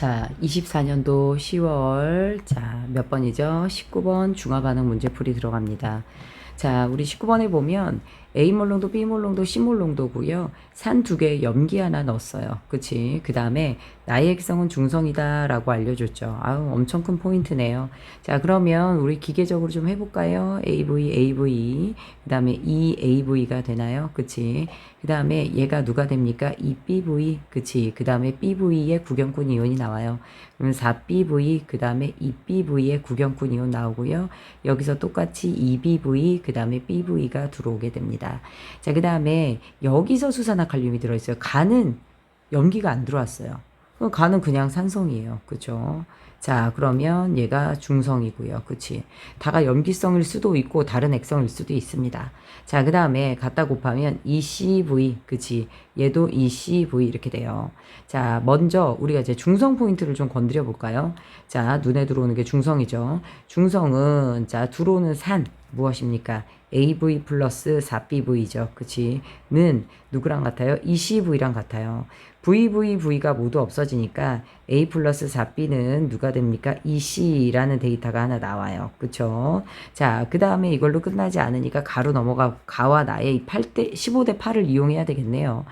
자, 24년도 10월, 자, 몇 번이죠? 19번 중화반응 문제풀이 들어갑니다. 자, 우리 19번에 보면 A 몰롱도 B 몰롱도 C 몰롱도고요. 산 두 개 염기 하나 넣었어요. 그치? 그 다음에 나의 액성은 중성이다 라고 알려줬죠. 아우, 엄청 큰 포인트네요. 자, 그러면 우리 기계적으로 좀 해볼까요? AV, AV. 그 다음에 EAV가 되나요? 그치? 그 다음에 얘가 누가 됩니까? EBV. 그치? 그 다음에 BV의 구경꾼 이온이 나와요. 그러면 4BV, 그 다음에 EBV의 구경꾼 이온 나오고요. 여기서 똑같이 EBV, 그 다음에 BV가 들어오게 됩니다. 자, 그 다음에 여기서 수산화칼륨이 들어있어요. 간은 염기가 안 들어왔어요. 간은 그냥 산성이에요. 그죠? 자, 그러면 얘가 중성이고요. 그치? 다가 염기성일 수도 있고 다른 액성일 수도 있습니다. 자, 그 다음에 갖다 곱하면 ECV, 그치? 얘도 ECV 이렇게 돼요. 자, 먼저 우리가 이제 중성 포인트를 좀 건드려 볼까요? 자, 눈에 들어오는 게 중성이죠. 중성은 자, 들어오는 산 무엇입니까? AV 플러스 4BV죠. 그치? 는 누구랑 같아요? ECV랑 같아요. VVV가 모두 없어지니까 A 플러스 4B는 누가 됩니까? EC라는 데이터가 하나 나와요. 그쵸? 자, 그 다음에 이걸로 끝나지 않으니까 가로 넘어가, 가와 나의 8대, 15대 8을 이용해야 되겠네요.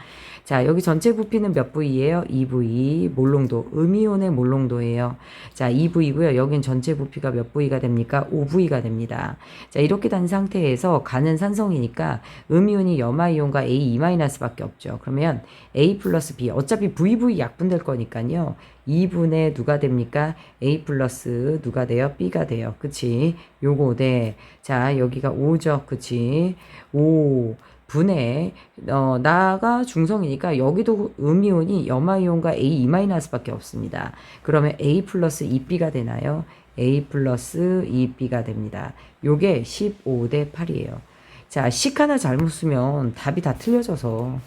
자, 여기 전체 부피는 몇 V예요? 2V. 몰롱도. 음이온의 몰롱도예요. 자, 2V고요. 여긴 전체 부피가 몇 V가 됩니까? 5V가 됩니다. 자, 이렇게 된 상태에서 가는 산성이니까 음이온이 염화이온과 A2-밖에 없죠. 그러면 A 플러스 B. 어차피 VV 약분될 거니까요. 2분의 누가 됩니까? A 플러스 누가 돼요? B가 돼요. 그치? 요거, 네. 자, 여기가 5죠. 그치? 5. 분의 어 나가 중성이니까 여기도 음이온이 염화이온과 A 2-밖에 없습니다. 그러면 A 플러스 2B가 되나요? A 플러스 2B가 됩니다. 요게 15대 8이에요. 자, 식 하나 잘못 쓰면 답이 다 틀려져서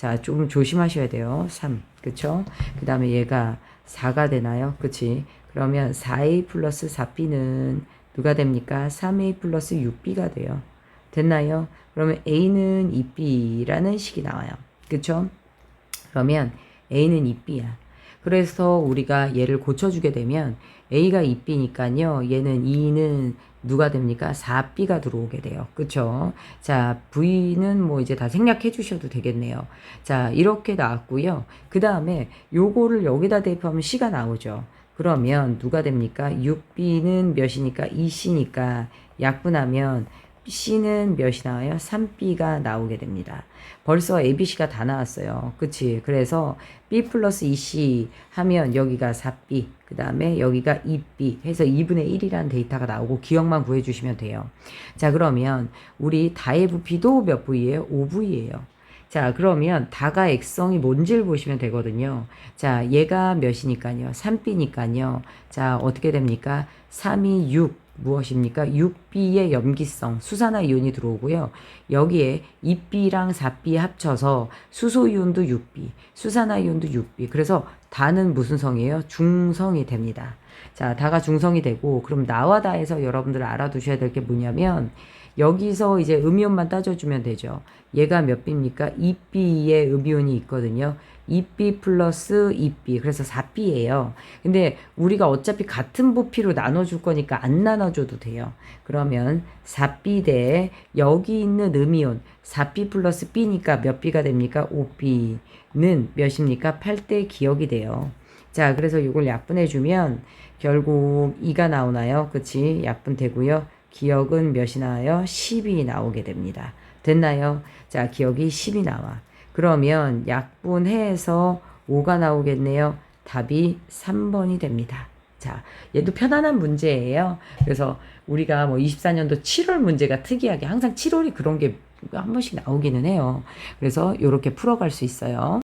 자, 좀 조심하셔야 돼요. 3. 그쵸? 그 다음에 얘가 4가 되나요? 그치? 그러면 4A 플러스 4B는 누가 됩니까? 3A 플러스 6B가 돼요. 됐나요? 그러면 A는 2B라는 식이 나와요. 그쵸? 그러면 A는 2B야. 그래서 우리가 얘를 고쳐주게 되면 A가 2B니까요. 얘는 2는 누가 됩니까? 4B가 들어오게 돼요. 그쵸? 자, V는 뭐 이제 다 생략해 주셔도 되겠네요. 자, 이렇게 나왔고요. 그 다음에 요거를 여기다 대입하면 C가 나오죠. 그러면 누가 됩니까? 6B는 몇이니까 2C니까 약분하면 C는 몇이 나와요? 3B가 나오게 됩니다. 벌써 ABC가 다 나왔어요. 그치? 그래서 B 플러스 2C 하면 여기가 4B, 그 다음에 여기가 2B 해서 2분의 1이라는 데이터가 나오고 기억만 구해주시면 돼요. 자, 그러면 우리 다의 부피도 몇 V예요? 5V예요. 자, 그러면 다가 액성이 뭔지를 보시면 되거든요. 자, 얘가 몇이니까요? 3B니까요. 자, 어떻게 됩니까? 3이 6. 무엇입니까? 6B의 염기성, 수산화 이온이 들어오고요. 여기에 2B랑 4B 합쳐서 수소 이온도 6B, 수산화 이온도 6B. 그래서 다는 무슨 성이에요? 중성이 됩니다. 자, 다가 중성이 되고, 그럼 나와 다에서 여러분들 알아두셔야 될 게 뭐냐면, 여기서 이제 음이온만 따져주면 되죠. 얘가 몇 B입니까? 2B의 음이온이 있거든요. 2B 플러스 2B. 그래서 4B예요. 근데 우리가 어차피 같은 부피로 나눠줄 거니까 안 나눠줘도 돼요. 그러면 4B 대 여기 있는 음이온 4B 플러스 B니까 몇 B가 됩니까? 5B는 몇입니까? 8대 기억이 돼요. 자, 그래서 이걸 약분해주면 결국 2가 나오나요? 그치? 약분 되고요. 기억은 몇이 나와요? 10이 나오게 됩니다. 됐나요? 자, 기억이 10이 나와. 그러면 약분해서 5가 나오겠네요. 답이 3번이 됩니다. 자, 얘도 편안한 문제예요. 그래서 우리가 뭐 24년도 7월 문제가 특이하게 항상 7월이 그런 게 한 번씩 나오기는 해요. 그래서 이렇게 풀어갈 수 있어요.